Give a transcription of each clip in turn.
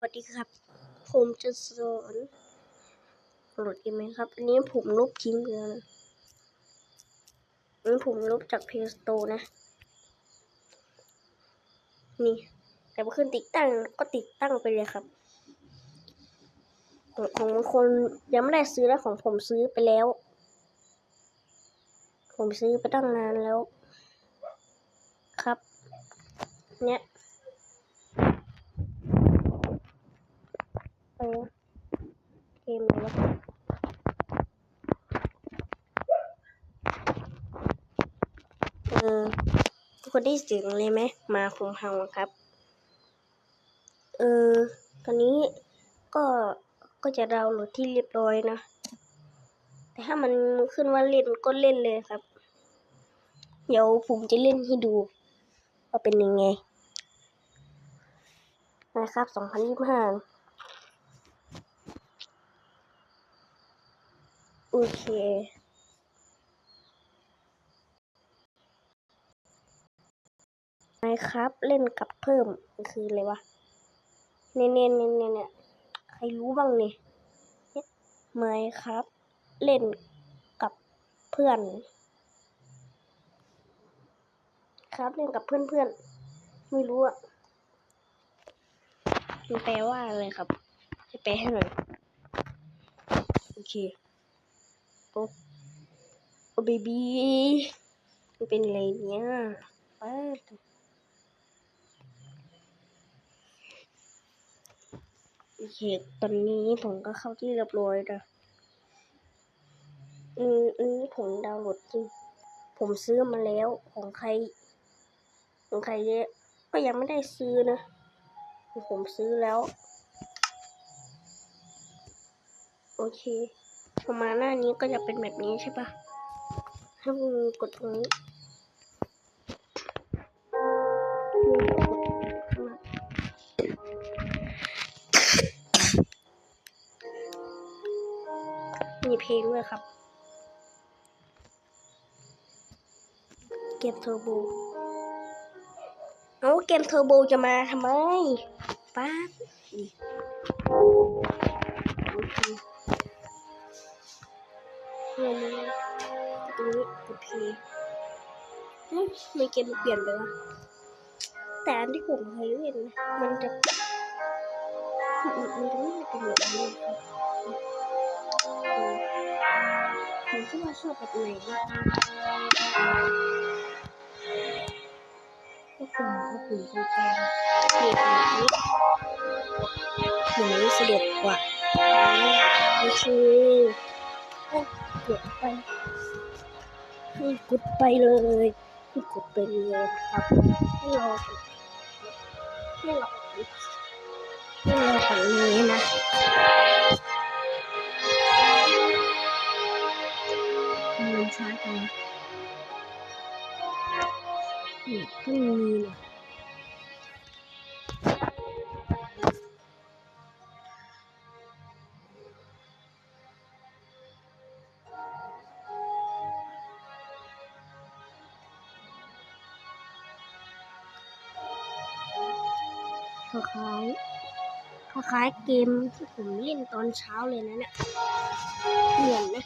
สวัสดีครับ ผมจะสอนโหลดเกมไหมครับ อันนี้ผมลบทิ้งไปแล้วนะอันนี้ผมลบจาก Play Store นะ นี่ แต่พอขึ้นติดตั้งก็ติดตั้งไปเลยครับ ของของบางคนยังไม่ได้ซื้อนะของผมซื้อไปแล้ว ผมซื้อไปตั้งนานแล้ว ครับ เนี่ย เออเกมอะไรวะเออทุกคนได้เสียงเลยไหมมาของเฮาครับ เออตอนนี้ก็ก็จะดาวน์โหลดที่เรียบร้อยนะ แต่ถ้ามันขึ้นว่าเล่นก็เล่นเลยครับ เดี๋ยวผมจะเล่นให้ดูว่าเป็นยังไงนะครับ2025 โอ เค ไมครับเล่นกับเพิ่มมันคืออะไรวะ เน่เน่เน่เน่เนี่ยใครรู้บ้างเนี่ยไมครับเล่นกับเพื่อน ครับเล่นกับเพื่อนเพื่อนไม่รู้อะมันแปลว่าอะไรครับจะแปลให้หน่อย โอเค โอ้โอ้เบบี้มันเป็นอะไรเนี่ยป้าดโอเคตอนนี้ผมก็เข้าที่เรียบร้อยนะอืมอันนี้ผมดาวน์โหลดจริง ผมซื้อมาแล้วของใคร ของใครเนี่ยก็ยังไม่ได้ซื้อนะ ผมซื้อแล้ว โอเค อมาหน้านี้ก็จะเป็นแบบนี้ใช่ปะให้มึงกดตรงนี้มีเพลงด้วยครับ เกมเทอร์โบ เอาเกมเทอร์โบจะมาทำไมป้าบ เคเงินตรงนี้กดพย์เฮ้ยทำไม่เกมเปลี่ยนไปวะแต่อันที่ผมเคยเล่นมันจะมันมันจะไม่เป็นแบบนี้ครับผมคิดว่าชอบแบบไหนก็ปุ่มก็ปุ่มโปรแกรมนี่เป็นแบบนี้ปุ่มนี้สะดวกกว่าโอเค กดไปให้กดไปเลยให้กดไปเลยครับให้รอให้รอให้รอฝั่งนี้นะมันช้าจังนะนี่เพิ่งมีเนี่ย คล้ายๆคล้ายๆเกมที่ผมเล่นตอนเช้าเลยนะเนี่ยเหมือนนะ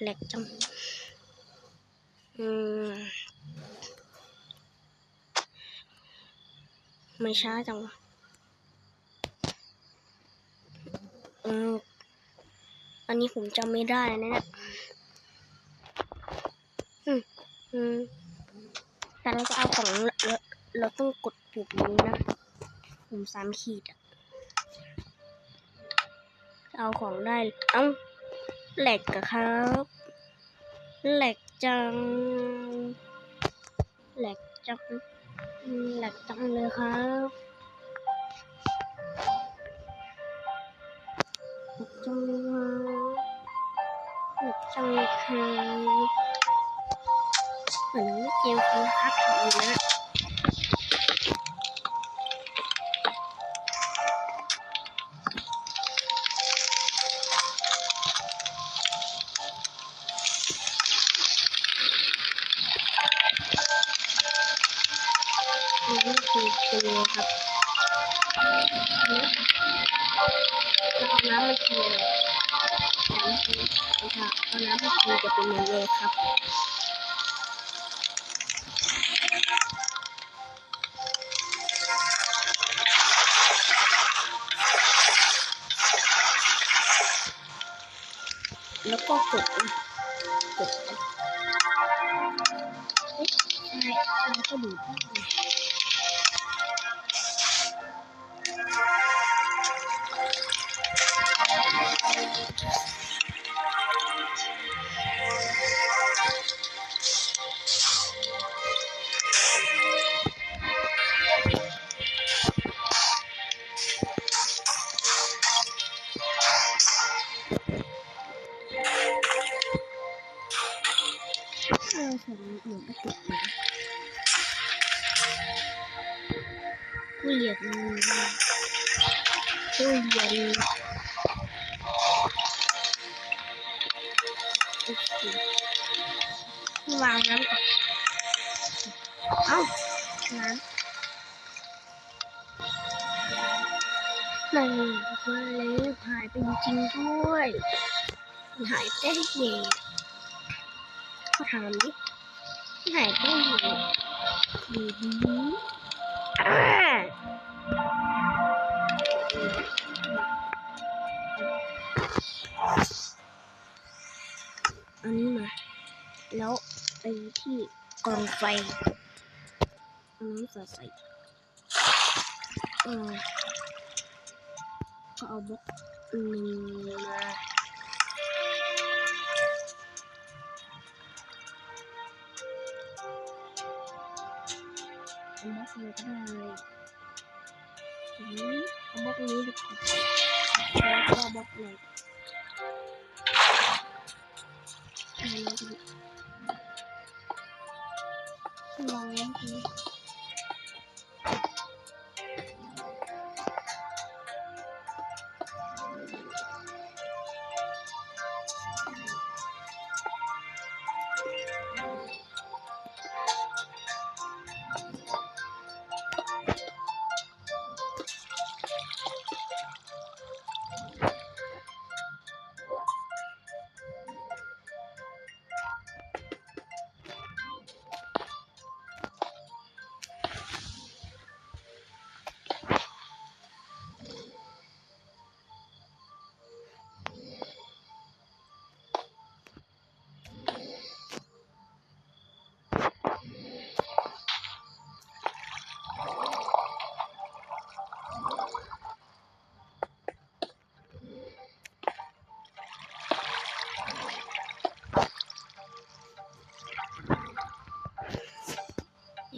แหลกจังอืมไม่ช้าจังวะเอออันนี้ผมจำไม่ได้นะเนี่ยอืมอืม แต่เราจะเอาของเราเราต้องกดปุ่มนี้นะปุ่มสามขีดอะเอาของได้ เอ้าแหลกอะครับแหลกจังแหลกจังแหลกจังเลยครับแหลกจังเลยครับแหกจังเลยครับ หมือนเกมคุณภาพผีนะโอำมันคือเป็นยังไงครับแล้วน้ำมันคืออะไรน้ำคือนะคะแล้วน้ำมันคือจะเป็นยังไงครับ แล้ อผมหนูก็ติดนะผู้เหยียดผู้เหยียดมือโอเควางน้ำก่อนเอ้าน้ำนั่นมาแล้วหายไปจริงด้วย หายไปได้ไงก็ถามดิ ไปไหนดีดีอ่าอันนี้มา แล้วไปที่กองไฟน้ำสาใส่เออก็เอาบล็อกหนึ่งมา เอาบล็อกนี้ก็ไ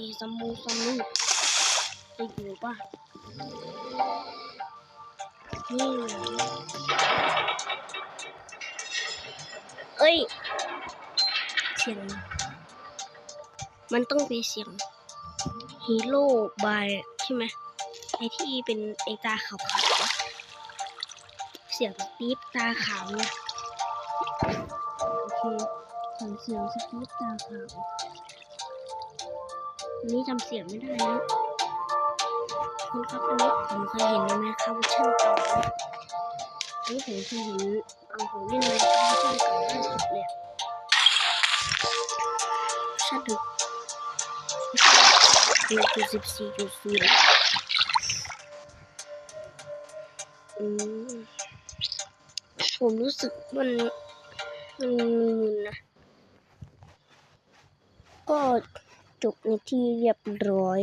ด้อืมเอาบล็อกนี้ดีกว่าแล้วก็เอาบล็อกไหนอันนี้ก็ดีลองแล้วดูนี่สมูสมูจะอยู่ป่ะนี่เอ้ย เสียง มันต้องเป็นเสียงฮีโร่บายใช่ไหมไอที่เป็นไอตาขาวๆเสียงตีฟตาขาวเนี่ยโอเคขอเสียงสตีฟตาขาว อันนี้จำเสียงไม่ได้นะคุณครับอันนี้ผมเคยเห็นในแมคคาเชันเก่าอันนี้ผมเคยเห็นเอาผมเล่นในแมคคาเวอร์ชันเก่าล่าสุดเลยชัดดึกหนึ่งจุดสิบสี่จุดศูนย์อืมผมรู้สึกมันมันมึนนะก็ จบในที่เรียบร้อย